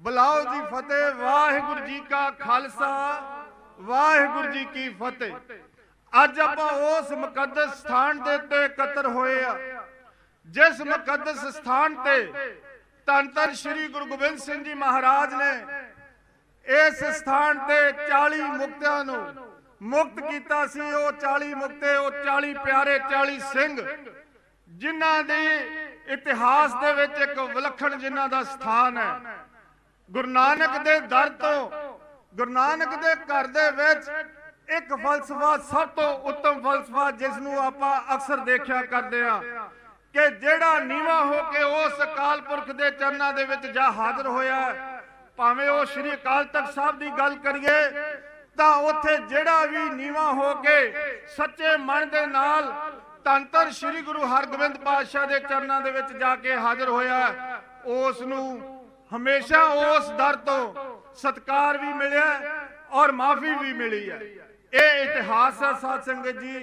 ਬੁਲਾਓ ਜੀ ਫਤਿਹ, ਵਾਹਿਗੁਰੂ ਜੀ ਕਾ ਖਾਲਸਾ, ਵਾਹਿਗੁਰੂ ਜੀ ਕੀ ਫਤਿਹ। ਅੱਜ ਆਪਾਂ ਉਸ ਮੁਕੱਦਸ ਸਥਾਨ ਦੇ ਉੱਤੇ ਇਕੱਤਰ ਹੋਏ ਆ, ਜਿਸ ਮੁਕੱਦਸ ਸਥਾਨ ਤੇ ਧੰਨ ਧੰਨ ਸ੍ਰੀ ਗੁਰੂ ਗੋਬਿੰਦ ਸਿੰਘ ਜੀ ਮਹਾਰਾਜ ਨੇ ਇਸ ਸਥਾਨ ਤੇ 40 ਮੁਕਤਿਆਂ ਨੂੰ ਮੁਕਤ ਕੀਤਾ ਸੀ। ਉਹ 40 ਮੁਕਤੇ, ਉਹ 40 ਪਿਆਰੇ 40 ਸਿੰਘ, ਜਿਨ੍ਹਾਂ ਦੀ ਇਤਿਹਾਸ ਦੇ ਵਿੱਚ ਇੱਕ ਵਿਲੱਖਣ ਜਿਨ੍ਹਾਂ ਦਾ ਸਥਾਨ ਹੈ। ਗੁਰੂ ਨਾਨਕ ਦੇ ਦਰ ਤੋਂ ਗੁਰੂ ਨਾਨਕ ਦੇ ਘਰ ਦੇ ਵਿੱਚ ਇੱਕ ਫਲਸਫਾ ਸਭ ਤੋਂ ਉੱਤਮ ਫਲਸਫਾ ਜਿਸ ਨੂੰ ਆਪਾਂ ਅਕਸਰ ਦੇਖਿਆ ਕਰਦੇ ਆ ਕਿ ਜਿਹੜਾ ਨੀਵਾ ਹੋ ਕੇ ਉਸ ਅਕਾਲ ਪੁਰਖ ਦੇ ਚਰਨਾਂ ਦੇ ਵਿੱਚ ਜਾ ਹਾਜ਼ਰ ਹੋਇਆ ਭਾਵੇਂ ਉਹ ਸ੍ਰੀ ਅਕਾਲ ਤਖਤ ਸਾਹਿਬ ਦੀ ਗੱਲ ਕਰੀਏ ਤਾਂ ਉੱਥੇ ਜਿਹੜਾ ਵੀ ਨੀਵਾ ਹੋ ਕੇ ਸੱਚੇ ਮਨ ਦੇ ਨਾਲ ਧੰਨ ਧੰਨ ਸ੍ਰੀ ਗੁਰੂ ਹਰਗੋਬਿੰਦ ਪਾਤਸ਼ਾਹ ਦੇ ਚਰਨਾਂ ਦੇ ਵਿੱਚ ਜਾ ਕੇ ਹਾਜ਼ਰ ਹੋਇਆ ਹੈ, ਉਸ ਨੂੰ ਹਮੇਸ਼ਾ ਉਸ ਦਰ ਤੋਂ ਸਤਕਾਰ ਵੀ ਮਿਲਿਆ ਔਰ ਮਾਫੀ ਵੀ ਮਿਲੀ ਹੈ। ਇਹ ਇਤਿਹਾਸ ਹੈ ਸਾਧ ਸੰਗਤ ਜੀ।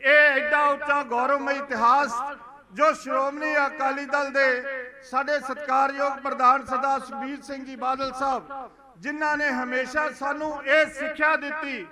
ਇਹ ਐਡਾ ਉੱਚਾ ਗੌਰਵਮਈ ਇਤਿਹਾਸ ਜੋ ਸ਼੍ਰੋਮਣੀ ਅਕਾਲੀ ਦਲ ਦੇ ਸਾਡੇ ਸਤਿਕਾਰਯੋਗ ਪ੍ਰਧਾਨ ਸਰਦਾਰ ਸੁਖਬੀਰ ਸਿੰਘ ਜੀ ਬਾਦਲ ਸਾਹਿਬ, ਜਿਨ੍ਹਾਂ ਨੇ ਹਮੇਸ਼ਾ ਸਾਨੂੰ ਇਹ ਸਿੱਖਿਆ ਦਿੱਤੀ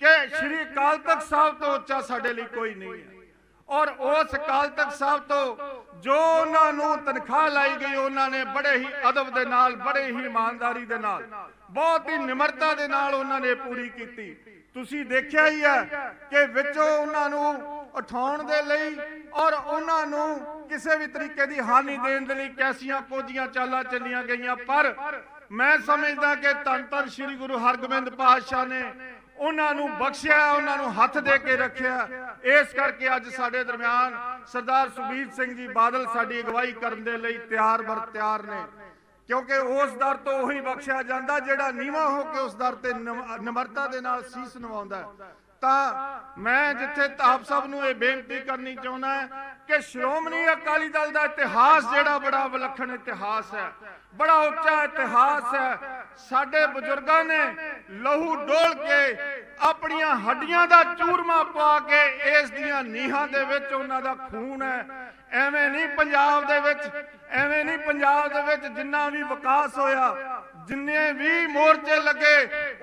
ਕਿ ਸ਼੍ਰੀ ਅਕਾਲ ਤਖਤ ਸਾਹਿਬ ਤੋਂ ਉੱਚਾ ਸਾਡੇ ਲਈ ਕੋਈ ਨਹੀਂ ਹੈ। ਔਰ ਉਸ ਅਕਾਲ ਤਖਤ ਸਾਹਿਬ ਤੋਂ ਜੋ ਉਹਨਾਂ ਨੂੰ ਤਨਖਾਹ ਲਾਈ ਗਈ, ਉਹਨਾਂ ਨੇ ਬੜੇ ਹੀ ਅਦਬ ਦੇ ਨਾਲ, ਬੜੇ ਹੀ ਇਮਾਨਦਾਰੀ ਦੇ ਨਾਲ, ਬਹੁਤ ਹੀ ਨਿਮਰਤਾ ਦੇ ਨਾਲ ਉਹਨਾਂ ਨੇ ਪੂਰੀ ਕੀਤੀ। ਤੁਸੀਂ ਦੇਖਿਆ ਹੀ ਹੈ ਕਿ ਵਿੱਚੋਂ ਉਹਨਾਂ ਨੂੰ ਉਠਾਉਣ ਦੇ ਲਈ ਔਰ ਉਹਨਾਂ ਨੂੰ ਕਿਸੇ ਵੀ ਤਰੀਕੇ ਦੀ ਹਾਨੀ ਦੇਣ ਦੇ ਲਈ ਕੈਸੀਆਂ ਕੋਝੀਆਂ ਚਾਲਾਂ ਚੱਲੀਆਂ ਗਈਆਂ। ਪਰ ਮੈਂ ਸਮਝਦਾ ਕਿ ਧੰਨ ਧੰਨ ਸ੍ਰੀ ਗੁਰੂ ਹਰਗੋਬਿੰਦ ਪਾਤਸ਼ਾਹ ਨੇ ਉਹਨਾਂ ਨੂੰ ਬਖਸ਼ਿਆ, ਉਹਨਾਂ ਨੂੰ ਹੱਥ ਦੇ ਕੇ ਰੱਖਿਆ। ਇਸ ਕਰਕੇ ਅੱਜ ਸਾਡੇ ਦਰਮਿਆਨ ਸਰਦਾਰ ਸੁਖਬੀਰ ਸਿੰਘ ਜੀ ਬਾਦਲ ਸਾਡੀ ਅਗਵਾਈ ਕਰਨ ਦੇ ਲਈ ਤਿਆਰ ਬਰ ਤਿਆਰ ਨੇ। ਕਿਉਂਕਿ ਉਸ ਦਰ ਤੋਂ ਉਹੀ ਬਖਸ਼ਿਆ ਜਾਂਦਾ ਜਿਹੜਾ ਨੀਵਾ ਹੋ ਕੇ ਉਸ ਦਰ ਤੇ ਨਿਮ- ਨਿਮਰਤਾ ਦੇ ਨਾਲ ਸੀਸ ਨਵਾਉਂਦਾ ਤਾਂ ਮੈਂ ਜਿੱਥੇ ਆਪ ਸਭ ਨੂੰ ਇਹ ਬੇਨਤੀ ਕਰਨੀ ਚਾਹੁੰਦਾ ਕਿ ਸ਼੍ਰੋਮਣੀ ਅਕਾਲੀ ਦਲ ਦਾ ਇਤਿਹਾਸ ਜਿਹੜਾ ਬੜਾ ਵਿਲੱਖਣ ਇਤਿਹਾਸ ਹੈ, ਬੜਾ ਉੱਚਾ ਇਤਿਹਾਸ ਹੈ ਸਾਡੇ ਬਜ਼ੁਰਗਾਂ ਨੇ ਲਹੂ ਡੋਲ ਕੇ ਆਪਣੀਆਂ ਹੱਡੀਆਂ ਦਾ ਚੂਰਮਾ ਪਾ ਕੇ ਇਸ ਦੀਆਂ ਨੀਹਾਂ ਦੇ ਵਿੱਚ ਉਹਨਾਂ ਦਾ ਖੂਨ ਹੈ। ਐਵੇਂ ਨਹੀਂ ਪੰਜਾਬ ਦੇ ਵਿੱਚ, ਐਵੇਂ ਨਹੀਂ ਪੰਜਾਬ ਦੇ ਵਿੱਚ ਜਿੰਨਾ ਵੀ ਵਿਕਾਸ ਹੋਇਆ, ਜਿੰਨੇ ਵੀ ਮੋਰਚੇ ਲੱਗੇ,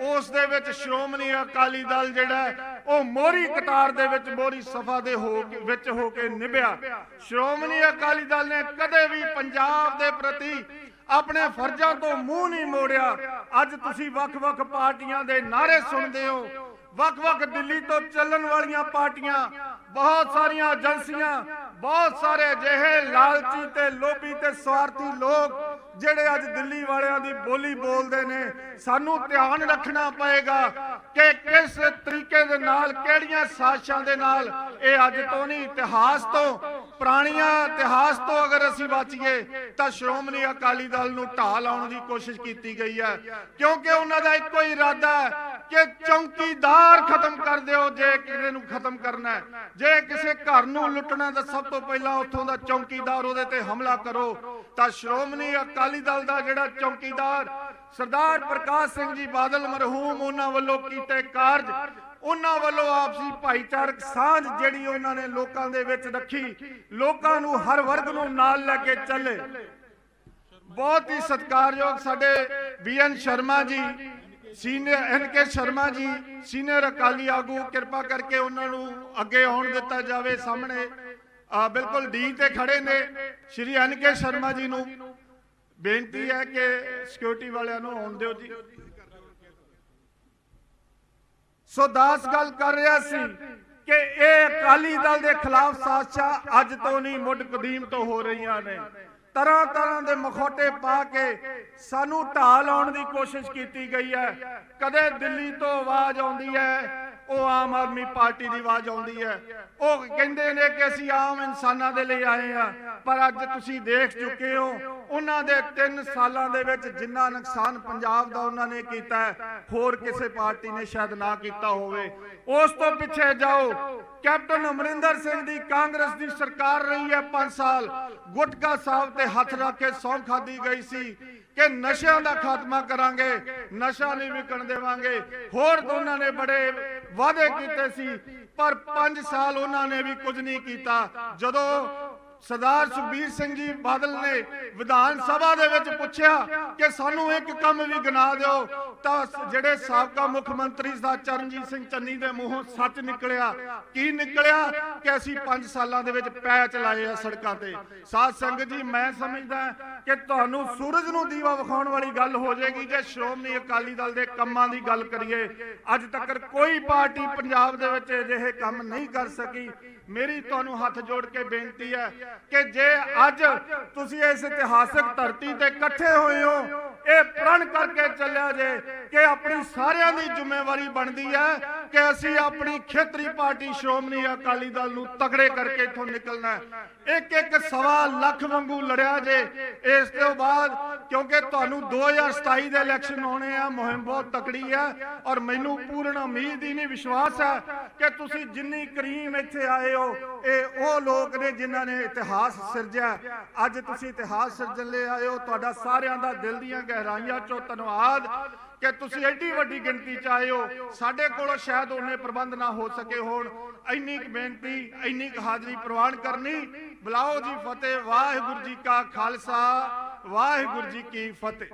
ਉਸ ਦੇ ਵਿੱਚ ਸ਼੍ਰੋਮਣੀ ਅਕਾਲੀ ਦਲ ਜਿਹੜਾ ਉਹ ਮੋਰੀ ਕਤਾਰ ਦੇ ਵਿੱਚ ਮੋਰੀ ਸਫਾ ਦੇ ਹੋ ਵਿੱਚ ਹੋ ਕੇ ਨਿਭਿਆ। ਸ਼੍ਰੋਮਣੀ ਅਕਾਲੀ ਦਲ ਨੇ ਕਦੇ ਵੀ ਪੰਜਾਬ ਦੇ ਪ੍ਰਤੀ ਆਪਣੇ ਫਰਜ਼ਾਂ ਤੋਂ ਮੂੰਹ ਨਹੀਂ ਮੋੜਿਆ। ਅੱਜ ਤੁਸੀਂ ਵੱਖ-ਵੱਖ ਪਾਰਟੀਆਂ ਦੇ ਨਾਰੇ ਸੁਣਦੇ ਹੋ। ਵੱਖ-ਵੱਖ ਦਿੱਲੀ ਤੋਂ ਚੱਲਣ ਵਾਲੀਆਂ ਪਾਰਟੀਆਂ, ਬਹੁਤ ਸਾਰੀਆਂ ਏਜੰਸੀਆਂ, ਬਹੁਤ ਸਾਰੇ ਅਜਿਹੇ ਲਾਲਚੀ ਤੇ ਲੋਭੀ ਤੇ ਸਵਾਰਥੀ ਲੋਕ ਜਿਹੜੇ ਅੱਜ ਦਿੱਲੀ ਵਾਲਿਆਂ ਦੀ ਬੋਲੀ ਬੋਲਦੇ ਨੇ। ਸਾਨੂੰ ਧਿਆਨ ਰੱਖਣਾ ਪਏਗਾ ਕਿ ਕਿਸ ਤਰੀਕੇ ਦੇ ਨਾਲ, ਕਿਹੜੀਆਂ ਸਾਜ਼ਿਸ਼ਾਂ ਦੇ ਨਾਲ ਇਹ ਅੱਜ ਤੋਂ ਨਹੀਂ, ਇਤਿਹਾਸ ਤੋਂ ਪੁਰਾਣੀਆਂ ਇਤਿਹਾਸ ਤੋਂ ਅਗਰ ਅਸੀਂ ਬਚੀਏ, ਤਾਂ ਸ਼੍ਰੋਮਣੀ ਅਕਾਲੀ ਦਲ ਨੂੰ ਢਾਹ ਲਾਉਣ ਦੀ ਕੋਸ਼ਿਸ਼ ਕੀਤੀ ਗਈ ਹੈ। ਕਿਉਂਕਿ ਉਹਨਾਂ ਦਾ ਇੱਕੋ ਹੀ ਇਰਾਦਾ ਹੈ ਕਿ ਚੌਕੀਦਾਰ ਖਤਮ ਕਰ ਦਿਓ, ਜੇ ਕਿਸੇ ਨੂੰ ਖਤਮ ਕਰਨਾ ਜੇ ਕਿਸੇ ਘਰ ਨੂੰ ਲੁੱਟਣਾ ਤਾਂ ਸਭ ਤੋਂ ਪਹਿਲਾਂ ਉੱਥੋਂ ਦਾ ਚੌਕੀਦਾਰ ਉਹਦੇ ਤੇ ਹਮਲਾ ਕਰੋ। ਤਾਂ ਸ਼੍ਰੋਮਣੀ ਅਕਾਲੀ ਦਲ ਦਾ ਜਿਹੜਾ ਚੌਕੀਦਾਰ ਸਰਦਾਰ ਪ੍ਰਕਾਸ਼ ਸਿੰਘ ਜੀ ਬਾਦਲ, ਮਰਹੂਮ ਉਹਨਾਂ ਵੱਲੋਂ ਕੀਤੇ ਕਾਰਜ ਉਹਨਾਂ ਵੱਲੋਂ ਆਪਸੀ ਭਾਈਚਾਰਕ ਸਾਂਝ ਜਿਹੜੀ ਉਹਨਾਂ ਨੇ ਲੋਕਾਂ ਦੇ ਵਿੱਚ ਰੱਖੀ, ਲੋਕਾਂ ਨੂੰ ਹਰ ਵਰਗ ਨੂੰ ਨਾਲ ਲੈ ਕੇ ਚੱਲੇ। ਬਹੁਤ ਹੀ ਸਤਿਕਾਰਯੋਗ ਸਾਡੇ ਬੀਐਨ ਸ਼ਰਮਾ ਜੀ, ਸੀਨੀਅਰ ਐਨ ਕੇ ਸ਼ਰਮਾ ਜੀ, ਸੀਨੀਅਰ ਅਕਾਲੀ ਆਗੂ, ਕਿਰਪਾ ਕਰਕੇ ਉਹਨਾਂ ਨੂੰ ਅੱਗੇ ਆਉਣ ਦਿੱਤਾ ਜਾਵੇ ਸਾਹਮਣੇ। ਆ, ਬਿਲਕੁਲ ਡੀ ਤੇ ਖੜੇ ਨੇ ਸ਼੍ਰੀ ਐਨ ਕੇ ਸ਼ਰਮਾ ਜੀ ਨੂੰ। ਬੇਨਤੀ ਹੈ ਕਿ ਸਿਕਿਉਰਿਟੀ ਵਾਲਿਆਂ ਨੂੰ ਆਉਣ ਦਿਓ ਜੀ। ਸੋ ਦਾਸ ਗੱਲ ਕਰ ਰਿਹਾ ਸੀ ਕਿ ਇਹ ਅਕਾਲੀ ਦਲ ਦੇ ਖਿਲਾਫ ਸਾਜ਼ਿਸ਼ਾਂ ਅੱਜ ਤੋਂ ਨਹੀਂ, ਮੁੱਢ ਕਦੀਮ ਤੋਂ ਹੋ ਰਹੀਆਂ ਨੇ। ਤਰ੍ਹਾਂ ਤਰ੍ਹਾਂ ਦੇ ਮਖੌਟੇ ਪਾ ਕੇ ਸਾਨੂੰ ਢਾਹ ਲਾਉਣ ਦੀ ਕੋਸ਼ਿਸ਼ ਕੀਤੀ ਗਈ ਹੈ। ਕਦੇ ਦਿੱਲੀ ਤੋਂ ਆਵਾਜ਼ ਆਉਂਦੀ ਹੈ ਉਹ ਆਮ ਆਦਮੀ ਪਾਰਟੀ ਦੀ ਆਵਾਜ਼ ਆਉਂਦੀ ਹੈ। ਉਹ ਕਹਿੰਦੇ ਨੇ ਕਿ ਅਸੀਂ ਆਮ ਇਨਸਾਨਾਂ ਦੇ ਲਈ ਆਏ ਆ ਪਰ ਅੱਜ ਤੁਸੀਂ ਦੇਖ ਚੁੱਕੇ ਹੋ, ਉਹਨਾਂ ਦੇ 3 ਸਾਲਾਂ ਦੇ ਵਿੱਚ ਜਿੰਨਾ ਨੁਕਸਾਨ ਪੰਜਾਬ ਦਾ ਉਹਨਾਂ ਨੇ ਕੀਤਾ ਹੋਰ ਕਿਸੇ ਪਾਰਟੀ ਨੇ ਸ਼ਾਇਦ ਨਾ ਕੀਤਾ ਹੋਵੇ। ਉਸ ਤੋਂ ਪਿੱਛੇ ਜਾਓ, ਕੈਪਟਨ ਅਮਰਿੰਦਰ ਸਿੰਘ ਦੀ ਕਾਂਗਰਸ ਦੀ ਸਰਕਾਰ ਰਹੀ ਹੈ 5 ਸਾਲ। ਗੁਟਕਾ ਸਾਹਿਬ ਤੇ ਹੱਥ ਰੱਖ ਕੇ ਸੌਂ ਖਾਦੀ ਗਈ ਸੀ ਕਿ ਨਸ਼ਿਆਂ ਦਾ ਖਾਤਮਾ ਕਰਾਂਗੇ, ਨਸ਼ਾ ਨਹੀਂ ਵਿਕਣ ਦੇਵਾਂਗੇ। ਹੋਰ ਦੋਨਾਂ ਨੇ ਬੜੇ ਵਾਅਦੇ ਕੀਤੇ ਸੀ, ਪਰ 5 ਸਾਲ ਉਹਨਾਂ ਨੇ ਵੀ ਕੁਝ ਨਹੀਂ ਕੀਤਾ। ਜਦੋਂ ਸਰਦਾਰ ਸੁਖਬੀਰ ਸਿੰਘ ਜੀ ਬਾਦਲ ਨੇ ਵਿਧਾਨ ਸਭਾ ਦੇ ਵਿੱਚ ਪੁੱਛਿਆ ਕਿ ਸਾਨੂੰ ਇੱਕ ਕੰਮ ਵੀ ਗਿਣਾ ਦਿਓ, ਤਾਂ ਜਿਹੜੇ ਸਾਬਕਾ ਮੁੱਖ ਮੰਤਰੀ ਸਾ ਚਰਨਜੀਤ ਸਿੰਘ ਚੰਨੀ ਦੇ ਮੂੰਹੋਂ ਸੱਚ ਨਿਕਲਿਆ। ਕੀ ਨਿਕਲਿਆ? ਕਿ ਅਸੀਂ 5 ਸਾਲਾਂ ਦੇ ਵਿੱਚ ਪੈਚ ਲਾਏ ਆ ਸੜਕਾਂ ਤੇ। ਸਾਧ ਸੰਗਤ ਜੀ, ਮੈਂ ਸਮਝਦਾ ਕਿ ਤੁਹਾਨੂੰ ਸੂਰਜ ਨੂੰ ਦੀਵਾ ਵਿਖਾਉਣ ਵਾਲੀ ਗੱਲ ਹੋ ਜਾਏਗੀ ਜੇ ਸ਼੍ਰੋਮਣੀ ਅਕਾਲੀ ਦਲ ਦੇ ਕੰਮਾਂ ਦੀ ਗੱਲ ਕਰੀਏ, ਅੱਜ ਤੱਕ ਕੋਈ ਪਾਰਟੀ ਪੰਜਾਬ ਦੇ ਵਿੱਚ ਅਜਿਹੇ ਕੰਮ ਨਹੀਂ ਕਰ ਸਕੀ। ਮੇਰੀ ਤੁਹਾਨੂੰ ਹੱਥ ਜੋੜ ਕੇ ਬੇਨਤੀ ਹੈ ਕਿ ਜੇ ਅੱਜ ਤੁਸੀਂ ਇਸ ਇਤਿਹਾਸਕ ਧਰਤੀ ਤੇ ਇਕੱਠੇ ਹੋਏ ਹੋ, ਇਹ ਪ੍ਰਣ ਕਰਕੇ ਚੱਲਿਆ ਜੇ ਕਿ ਆਪਣੀ ਸਾਰਿਆਂ ਦੀ ਜ਼ਿੰਮੇਵਾਰੀ ਬਣਦੀ ਹੈ ਕਿ ਅਸੀਂ ਆਪਣੀ ਖੇਤਰੀ ਪਾਰਟੀ ਸ਼੍ਰੋਮਣੀ ਅਕਾਲੀ ਦਲ ਨੂੰ ਤਗੜੇ ਕਰਕੇ ਇੱਥੋਂ ਨਿਕਲਣਾ ਇੱਕ ਇੱਕ ਸਵਾ ਲੱਖ ਵਾਂਗੂ ਲੜਿਆ ਜੇ। ਇਸ ਤੋਂ ਬਾਅਦ ਕਿਉਂਕਿ ਤੁਹਾਨੂੰ 2027 ਦੇ ਇਲੈਕਸ਼ਨ ਆਉਣੇ ਆ, ਮੁਹਿੰਮ ਬਹੁਤ ਤਕੜੀ ਹੈ ਔਰ ਮੈਨੂੰ ਪੂਰਨ ਉਮੀਦ ਹੀ ਨਹੀਂ, ਵਿਸ਼ਵਾਸ ਹੈ ਕਿ ਤੁਸੀਂ ਜਿੰਨੀ ਕਰੀਮ ਇੱਥੇ ਆਏ ਹੋ, ਇਹ ਉਹ ਲੋਕ ਨੇ ਜਿਨ੍ਹਾਂ ਨੇ ਇਤਿਹਾਸ ਸਿਰਜਿਆ। ਅੱਜ ਤੁਸੀਂ ਇਤਿਹਾਸ ਸਿਰਜਣ ਲਈ ਆਏ ਹੋ, ਤੁਹਾਡਾ ਸਾਰਿਆਂ ਦਾ ਦਿਲ ਦੀਆਂ ਗਹਿਰਾਈਆਂ ਚੋਂ ਧੰਨਵਾਦ। ਕਿ ਤੁਸੀਂ ਐਡੀ ਵੱਡੀ ਗਿਣਤੀ ਚ ਆਏ ਹੋ, ਸਾਡੇ ਕੋਲੋਂ ਸ਼ਾਇਦ ਉਹਨੇ ਪ੍ਰਬੰਧ ਨਾ ਹੋ ਸਕੇ ਹੋਣ। ਇੰਨੀ ਕੁ ਬੇਨਤੀ, ਇੰਨੀ ਕੁ ਹਾਜ਼ਰੀ ਪ੍ਰਵਾਨ ਕਰਨੀ। ਬੁਲਾਓ ਜੀ ਫਤਿਹ, ਵਾਹਿਗੁਰੂ ਜੀ ਕਾ ਖਾਲਸਾ, ਵਾਹਿਗੁਰੂ ਜੀ ਕੀ ਫਤਿਹ।